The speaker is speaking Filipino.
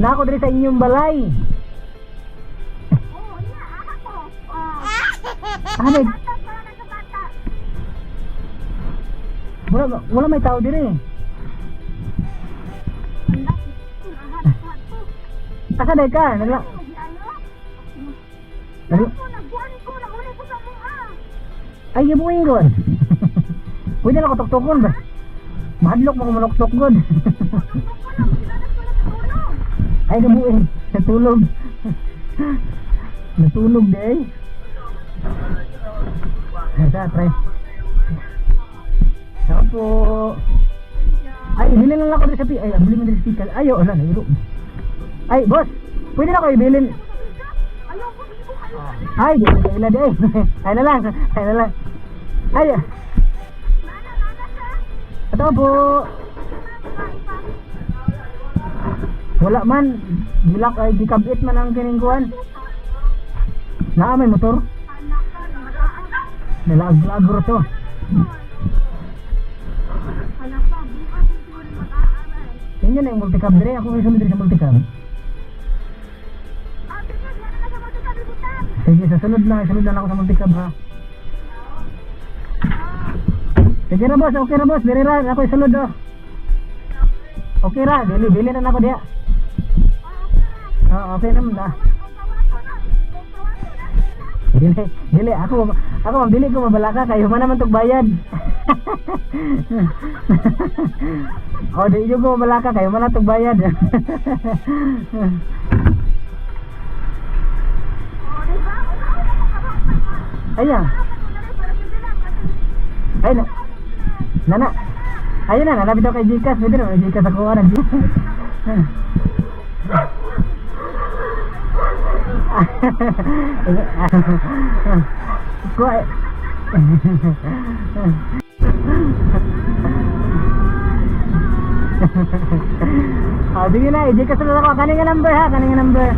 Na ako diri sa inyong balay. Oo, iya, ako. Ah, Ano? Wala, wala may tao diri. Ko. Asa day ka? Nagla nagla Ako. Ay, gibuing god. Pwede na ko tuktukon ba? Mahadlok mo ko manuktok god. Ay, gabuing. Natulog. Natulog day. Asa, try. Saka po. Ay, bilhin lang ako sa. Ay, bili mo dito sa speaker. Ayo, ala, nahiro. Ay, boss. Pwede na ko ibilin. Ay, di ko ila di. Ay na lang. Ay na lang. Ay. Ka. Ito po. Wala man. Gilak ay gikabit man ang kiningkuan. Naa may motor. Nilag-lag ro to. Yan yun yung multicab dire. Ako may sumidri sa multicab. Na. Sige, sa sunod na. Sunod na ako sa multicab ha. Sige na boss. Okay na boss. Diri ra. Ako yung sunod oh. Okay ra. Dili. Dili na na ako diya. Oo, okay naman na. Dili, dili ako ako mabili ko mabalaka kayo man naman tog bayad. o di ko mabalaka kayo man na tog bayad. Ayan. Ay na. Nana. Ayun na, nalapit ako kay Gcash. Pwede na, may Gcash ako. Ano, Ko ay. Ah, sige na, i-Gcash na ako. Kaning number ha, kaning number.